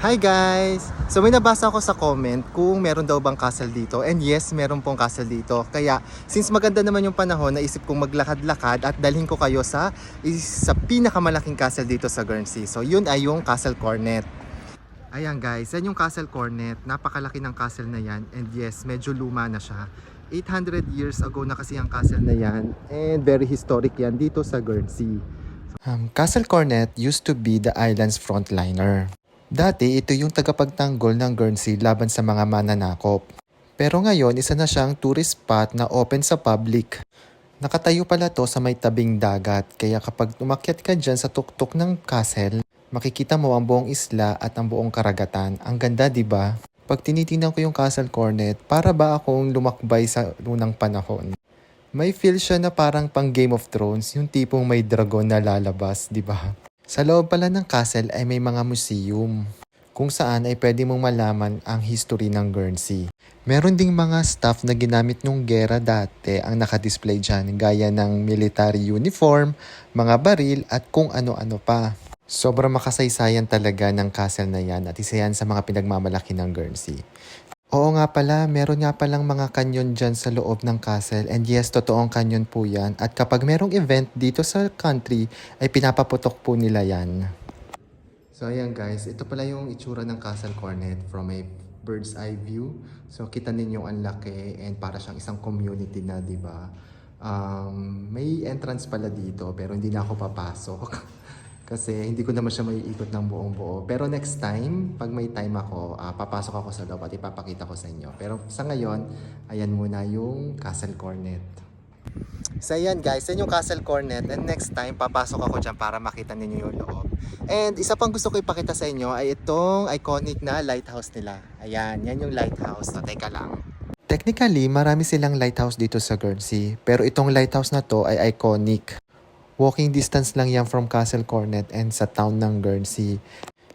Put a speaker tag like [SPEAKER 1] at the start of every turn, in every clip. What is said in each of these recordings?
[SPEAKER 1] Hi guys! So may nabasa ako sa comment kung meron daw bang castle dito. And yes, meron pong castle dito. Kaya since maganda naman yung panahon, naisip kong maglakad-lakad at dalhin ko kayo sa, is- sa pinakamalaking castle dito sa Guernsey. So yun ay yung Castle Cornet. Ayan guys, yan yung Castle Cornet. Napakalaki ng castle na yan. And yes, medyo luma na siya. 800 years ago na kasi ang castle na yan. And very historic yan dito sa Guernsey. Um, castle Cornet used to be the island's frontliner. Dati, ito yung tagapagtanggol ng Guernsey laban sa mga mananakop. Pero ngayon, isa na siyang tourist spot na open sa public. Nakatayo pala to sa may tabing dagat, kaya kapag umakyat ka dyan sa tuktok ng castle, makikita mo ang buong isla at ang buong karagatan. Ang ganda, di ba? Pag tinitingnan ko yung Castle Cornet, para ba akong lumakbay sa unang panahon? May feel siya na parang pang Game of Thrones, yung tipong may dragon na lalabas, di ba? Sa loob pala ng castle ay may mga museum, kung saan ay pwede mong malaman ang history ng Guernsey. Meron ding mga staff na ginamit nung gera dati ang nakadisplay dyan, gaya ng military uniform, mga baril at kung ano-ano pa. Sobrang makasaysayan talaga ng castle na yan at isa yan sa mga pinagmamalaki ng Guernsey. Oo nga pala, meron nga palang mga kanyon dyan sa loob ng castle and yes, totoong kanyon po yan at kapag merong event dito sa country ay pinapaputok po nila yan. So ayan guys, ito pala yung itsura ng Castle Cornet from a bird's eye view. So kita ninyo ang laki and para siyang isang community na, di ba? Um, may entrance pala dito pero hindi na ako papasok. Kasi hindi ko naman siya maiikot ng buong buo. Pero next time, pag may time ako, ah, papasok ako sa loob at ipapakita ko sa inyo. Pero sa ngayon, ayan muna yung Castle Cornet. So ayan guys, yan yung Castle Cornet and next time papasok ako dyan para makita ninyo yung loob. And isa pang gusto ko ipakita sa inyo ay itong iconic na lighthouse nila. Ayan, yan yung lighthouse. So teka lang. Technically, marami silang lighthouse dito sa Guernsey. Pero itong lighthouse na to ay iconic. Walking distance lang yan from Castle Cornet and sa town ng Guernsey.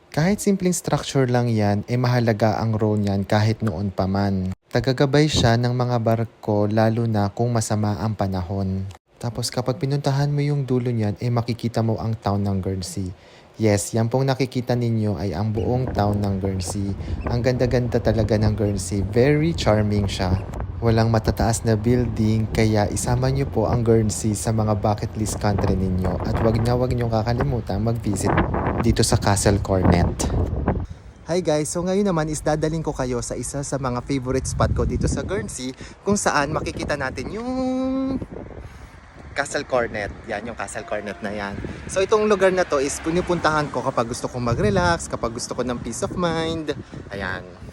[SPEAKER 1] Kahit simpleng structure lang yan, eh mahalaga ang role niyan kahit noon pa man. Tagagabay siya ng mga barko lalo na kung masama ang panahon. Tapos kapag pinuntahan mo yung dulo niyan, eh makikita mo ang town ng Guernsey. Yes, yan pong nakikita ninyo ay ang buong town ng Guernsey. Ang ganda-ganda talaga ng Guernsey. Very charming siya. Walang matataas na building, kaya isama niyo po ang Guernsey sa mga bucket list country ninyo. At wag na wag niyo kakalimutan mag-visit dito sa Castle Cornet. Hi guys, so ngayon naman is dadaling ko kayo sa isa sa mga favorite spot ko dito sa Guernsey kung saan makikita natin yung Castle Cornet. Yan yung Castle Cornet na yan. So itong lugar na to is punipuntahan ko kapag gusto kong mag-relax, kapag gusto ko ng peace of mind. Ayan.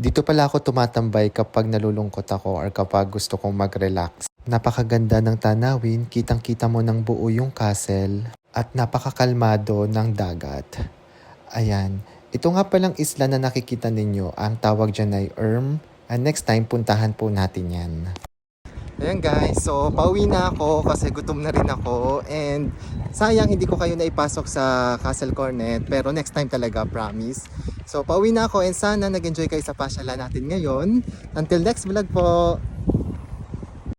[SPEAKER 1] Dito pala ako tumatambay kapag nalulungkot ako or kapag gusto kong mag-relax. Napakaganda ng tanawin, kitang-kita mo ng buo yung castle at napakakalmado ng dagat. Ayan. Ito nga palang isla na nakikita ninyo, ang tawag dyan ay Erm. And next time, puntahan po natin yan. Ayan guys, so pauwi na ako kasi gutom na rin ako and sayang hindi ko kayo naipasok sa Castle Cornet pero next time talaga, promise. So pauwi na ako and sana nag-enjoy kayo sa pasyalan natin ngayon. Until next vlog po!